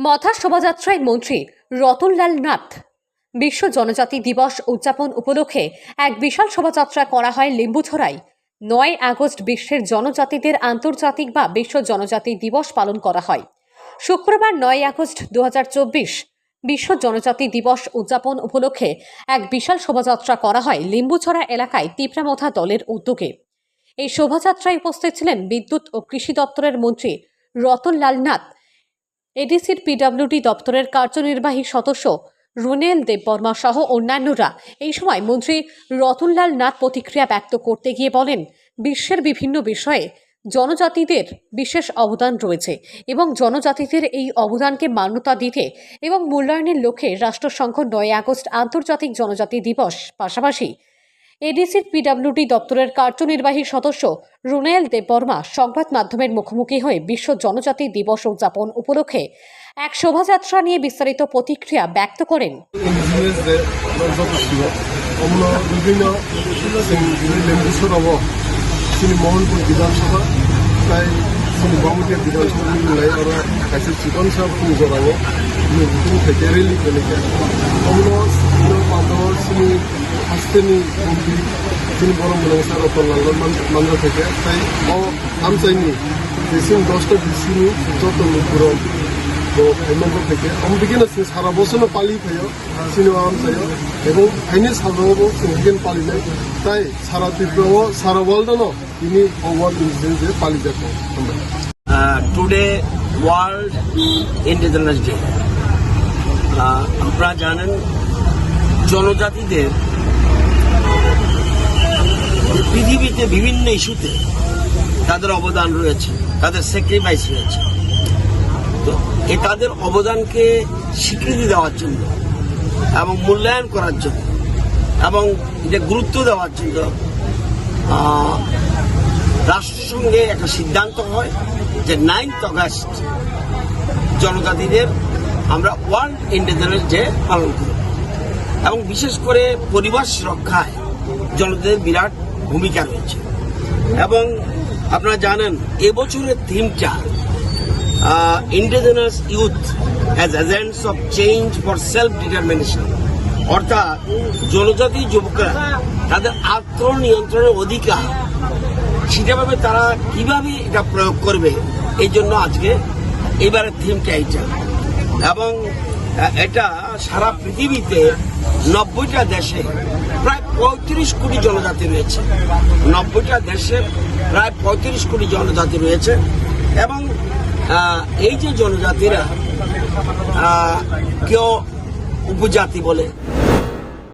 মথা শোভাযাত্রায় মন্ত্রী রতনলাল নাথ। বিশ্ব জনজাতি দিবস উদযাপন উপলক্ষে এক বিশাল শোভাযাত্রা করা হয় লিম্বুছড়ায় নয় আগস্ট বিশ্বের জনজাতিদের আন্তর্জাতিক বা বিশ্ব জনজাতি দিবস পালন করা হয়। শুক্রবার নয় আগস্ট দু বিশ্ব জনজাতি দিবস উদযাপন উপলক্ষে এক বিশাল শোভাযাত্রা করা হয় লিম্বুছড়া এলাকায় তিপ্রামথা দলের উদ্যোগে। এই শোভাযাত্রায় উপস্থিত ছিলেন বিদ্যুৎ ও কৃষি দপ্তরের মন্ত্রী রতনলাল নাথ। এডিসির পিডব্লিউডি দপ্তরের কার্যনির্বাহী সদস্য রুনেল দেববর্মা সহ অন্যান্যরা এই সময় মন্ত্রী রতনলাল নাথ প্রতিক্রিয়া ব্যক্ত করতে গিয়ে বলেন, বিশ্বের বিভিন্ন বিষয়ে জনজাতিদের বিশেষ অবদান রয়েছে এবং জনজাতিদের এই অবদানকে মান্যতা দিতে এবং মূল্যায়নের লক্ষ্যে রাষ্ট্রসংঘ নয় আগস্ট আন্তর্জাতিক জনজাতি দিবস পাশাপাশি এডিসির পিডাব্লিউডি দপ্তরের কার্যনির্বাহী সদস্য রুনেল দেববর্মা সংবাদ মাধ্যমের মুখোমুখি হয়ে বিশ্ব জনজাতি দিবস উদযাপন উপলক্ষে এক শোভাযাত্রা নিয়ে বিস্তারিত প্রতিক্রিয়া ব্যক্ত করেন। আমরা বিভিন্ন তিনি তিনি বড় মনে হয়েছে রতনলাল থেকে। তাই আমি চাইনি বেশি দশটা বেশি যত পুরো তো ফাইনান্সের থেকে। আমদিকেন আছে, সারা বছর পালি থাকো সিনেমা আম থাকো এবং ফাইনান্স সাধারণত সিন্ডিকেন পালি যায় তাই সারা ত্রিপুরাও সারা ওয়ার্ল্ডও ইনি ওয়ার্ল্ড ইনসিডেন্ট পালি যাব আমরা। টুডে ওয়ার্ল্ড ইন্ডিপেন্ডেন্স ডে আপনারা জানেন, জনজাতিদের পৃথিবীতে বিভিন্ন ইস্যুতে তাদের অবদান রয়েছে, তাদের স্যাক্রিফাইস রয়েছে। তো এ তাদের অবদানকে স্বীকৃতি দেওয়ার জন্য এবং মূল্যায়ন করার জন্য এবং যে গুরুত্ব দেওয়ার জন্য রাষ্ট্রসংঘে একটা সিদ্ধান্ত হয় যে নাইনথ অগাস্ট জনতা দিনের আমরা ওয়ার্ল্ড ইন্ডিজেনাস ডে পালন করি এবং বিশেষ করে পরিবেশ রক্ষায় জনতাদের বিরাট ভূমিকা রয়েছে। এবং আপনারা জানেন, এবছরের থিমটা indigenous youth as agents of change for self determination অর্থাৎ জনজাতি যুবকরা তাদের আত্মনিয়ন্ত্রণের অধিকার সেটাভাবে তারা কীভাবে এটা প্রয়োগ করবে, এই জন্য আজকে এবারের থিমটা এইটা। এবং এটা সারা পৃথিবীতে নব্বইটা দেশে প্রায় পঁয়ত্রিশ কোটি জনজাতি রয়েছে। নব্বইটা দেশে প্রায় পঁয়ত্রিশ কোটি জনজাতি রয়েছে এবং এই যে জনজাতিরা কেউ উপজাতি বলে